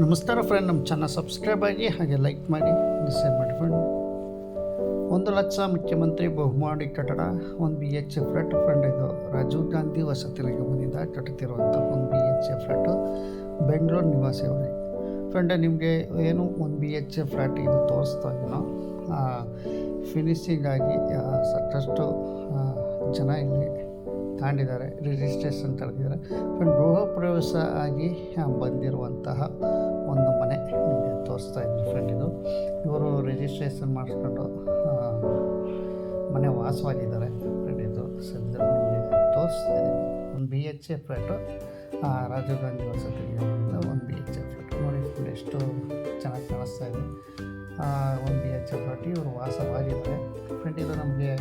ನಮಸ್ಕಾರ ಫ್ರೆಂಡ್ ನಮ್ಮ channel subscribe ಆಗಿ ಹಾಗೆ ಲೈಕ್ ಮಾಡಿ ಶೇರ್ ಮಾಡಿ ಫ್ರೆಂಡ್ ಒಂದು ಲಕ್ಷ ಮುಖ್ಯಮಂತ್ರಿ ಬಹುಮಾಡಿ ಕಟ್ಟಡ ಒಂದು B H A flat friend ಇದು ರಾಜೀವ್ ಗಾಂಧಿ ವಸತಿ ನಿಗಮದಿಂದ ಕಟ್ಟುತ್ತಿರುವಂಥ ಒಂದು B H A flat Bengaluru ನಿವಾಸಿ ಅವರೇ. ಫ್ರೆಂಡ್ ನಿಮಗೆ ಏನು ಒಂದು ಬಿ ಎಚ್ ಎ ಫ್ಲ್ಯಾಟ್ ಇದು ತೋರಿಸ್ತಾ ಇದೀನೋ ಫಿನಿಶಿಂಗ್ ಆಗಿ ಆ, ಸಾಕಷ್ಟು ಜನ ಇಲ್ಲಿ ತಾಂಡಿದ್ದಾರೆ ರಿಜಿಸ್ಟ್ರೇಷನ್ ತಳೆದಿದ್ದಾರೆ ಫ್ರೆಂಡ್ ಗೃಹ ಪ್ರವೇಶ ಆಗಿ ಬಂದಿರುವಂತಹ ಒಂದು ಮನೆ ನಿಮಗೆ ತೋರಿಸ್ತಾ ಇದ್ದೀನಿ ಫ್ರೆಂಡ್ ಇದು. ಇವರು ರಿಜಿಸ್ಟ್ರೇಷನ್ ಮಾಡಿಸ್ಕೊಂಡು ಮನೆ ವಾಸವಾಗಿದ್ದಾರೆ ಫ್ರೆಂಡ್ ಇದು. ಸದ್ಯ ನಿಮಗೆ ತೋರಿಸ್ತಾ ಇದ್ದೀನಿ ಒಂದು B H A flat Rajiv Gandhi ವಸತಿ ಒಂದು ಬಿ ಎಚ್ ಎ ನೋಡಿ ಫ್ರೆಂಡ್ ಎಷ್ಟು ಚೆನ್ನಾಗಿ ಕಾಣಿಸ್ತಾ ಇದೆ. ಒಂದು ಬಿ ಎಚ್ ಎ ಫ್ಲ್ಯಾಟ್ ಇವರು ವಾಸವಾಗಿದ್ದಾರೆ. ಫ್ರೆಂಡ್ ಇದು ನಮಗೆ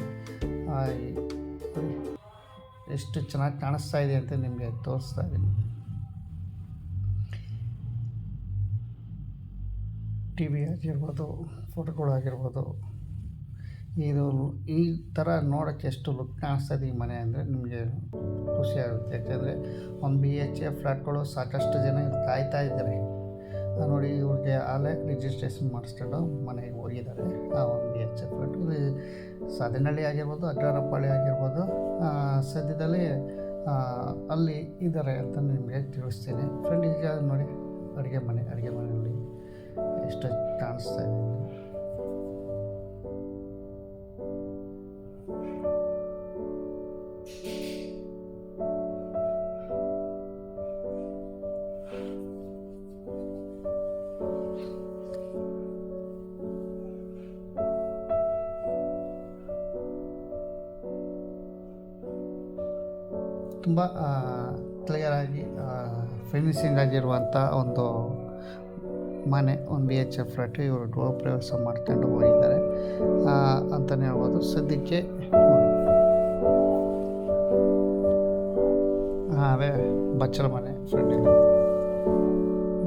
ಎಷ್ಟು ಚೆನ್ನಾಗಿ ಕಾಣಿಸ್ತಾ ಇದೆ ಅಂತ ನಿಮಗೆ ತೋರಿಸ್ತಾ ಇದ್ದೀನಿ. ಟಿ ವಿ ಆಗಿರ್ಬೋದು ಫೋಟೋಗಳಾಗಿರ್ಬೋದು ಇದು ಈ ಥರ ನೋಡೋಕ್ಕೆ ಎಷ್ಟು ಲುಕ್ ಕಾಣಿಸ್ತಾ ಇದೆ ಈ ಮನೆ ಅಂದರೆ ನಿಮಗೆ ಖುಷಿಯಾಗುತ್ತೆ ಯಾಕೆಂದರೆ ಒಂದು ಬಿ ಎಚ್ ಎ ಫ್ಲ್ಯಾಟ್ಗಳು ಸಾಕಷ್ಟು ಜನ ಕಾಯ್ತಾ ಇದ್ದಾರೆ. ನೋಡಿ, ಇವ್ರಿಗೆ ಆಲೇ ರಿಜಿಸ್ಟ್ರೇಷನ್ ಮಾಡಿಸ್ಕೊಂಡು ಮನೆಗೆ ಹೋಗಿದ್ದಾರೆ. ಆ, ಒಂದು ಎಚ್ ಎಫ್ ಸದನಹಳ್ಳಿ ಆಗಿರ್ಬೋದು ಅಡ್ಡಾರಪ್ಪಳ್ಳಿ ಆಗಿರ್ಬೋದು ಸದ್ಯದಲ್ಲಿ ಅಲ್ಲಿ ಇದ್ದಾರೆ ಅಂತ ನಿಮಗೆ ತಿಳಿಸ್ತೀನಿ. ಫ್ರೆಂಡ್ ಈಗ ನೋಡಿ, ಅಡುಗೆ ಮನೆ, ಅಡುಗೆ ಮನೆಯಲ್ಲಿ ಎಷ್ಟು ಕಾಣಿಸ್ತಾ ಇದೆ. ತುಂಬ ಕ್ಲಿಯರಾಗಿ ಫಿನಿಶಿಂಗ್ ಆಗಿರುವಂಥ ಒಂದು ಮನೆ, ಒಂದು ಬಿ ಎಚ್ ಎಫ್ ಫ್ಲಾಟ್ ಇವರು ಗೃಹ ಪ್ರವೇಶ ಮಾಡ್ಕೊಂಡು ಹೋಗಿದ್ದಾರೆ. ಅಂತಲೇ ಹೇಳ್ಬೋದು. ಸದ್ಯಕ್ಕೆ ಅದೇ ಬಚ್ಚಲ ಮನೆ ಫ್ರೆಂಡ್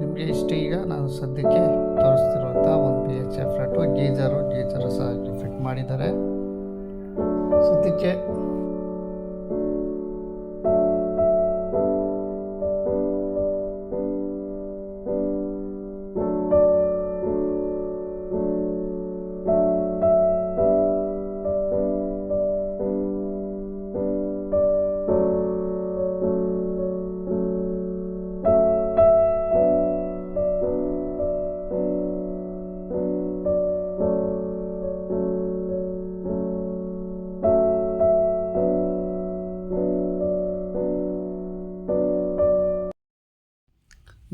ನಿಮಗೆ ಇಷ್ಟ ಈಗ ನಾನು ಸದ್ಯಕ್ಕೆ ತೋರಿಸ್ತಿರುವಂಥ ಒಂದು B H F flat geyser geyser ಸಹ ಫಿಟ್ ಮಾಡಿದ್ದಾರೆ. ಸದ್ಯಕ್ಕೆ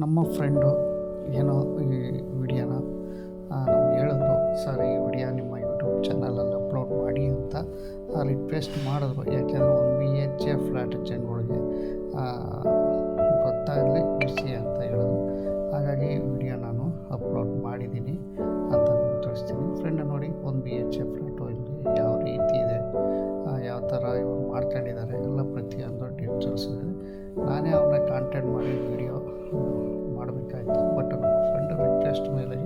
ನಮ್ಮ ಫ್ರೆಂಡು ಏನೋ ಈ ವಿಡಿಯೋನ ನಮ್ಗೆ ಹೇಳಿದ್ರು, ಸರ್, ಈ ವಿಡಿಯೋ ನಿಮ್ಮ ಯೂಟ್ಯೂಬ್ ಚಾನಲಲ್ಲಿ ಅಪ್ಲೋಡ್ ಮಾಡಿ ಅಂತ ರಿಕ್ವೆಸ್ಟ್ ಮಾಡಿದ್ರು. ಯಾಕೆಂದರೆ ಒಂದು ಬಿ ಎಚ್ ಎ ಫ್ಲ್ಯಾಟ್ ಜನಗಳಿಗೆ ಗೊತ್ತಾಗಲಿ ಮಾಡ್ಕೊಂಡಿದ್ದಾರೆ ಎಲ್ಲ ಪ್ರತಿಯೊಂದು ಡೀಟೇಲ್ಸ್ ಇದೆ. ನಾನೇ ಅವ್ರನ್ನ ಕಾಂಟ್ಯಾಕ್ಟ್ ಮಾಡಿ ವಿಡಿಯೋ ಮಾಡಬೇಕಾಯ್ತು. ಬಟ್ ನಮ್ಮ ಫ್ರೆಂಡ್ ರಿಕ್ವೆಸ್ಟ್ ಮೇಲೆ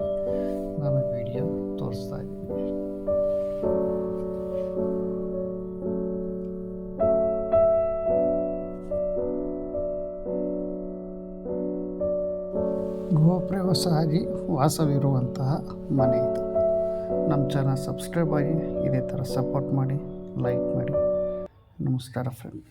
ನಾನು ವಿಡಿಯೋ ತೋರಿಸ್ತಾ ಇದ್ದೀನಿ. ಗೃಹಪ್ರವಾಸವಾಗಿ ವಾಸವಿರುವಂತಹ ಮನೆ ಇದು. ನಮ್ಮ ಚಾನಲ್ ಸಬ್ಸ್ಕ್ರೈಬ್ ಆಗಿ ಇದೇ ಥರ ಸಪೋರ್ಟ್ ಮಾಡಿ ಲೈಕ್ ಮಾಡಿ. ನಮಸ್ಕಾರ ಫ್ರೆಂಡ್